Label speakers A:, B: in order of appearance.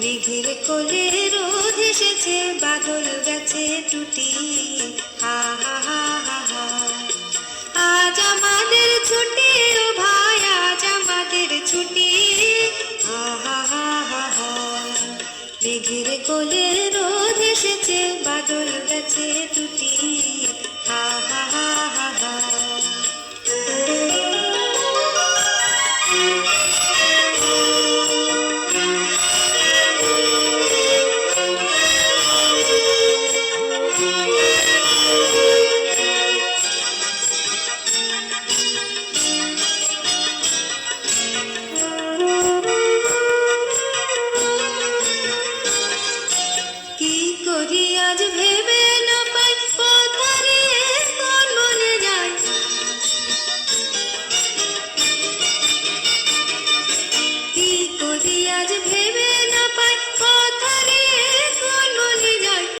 A: মেঘের কোলে রোদ এসেছে, বাদল গেছে টুটি হা হা হা হা ছুটি হা হা হা হা কোলে রোদ এসেছে, বাদল গেছে টুটি করি আজ ভেবে না পাই কথারে কোন মনে যায় কি করি আজ ভেবে না পাই কথা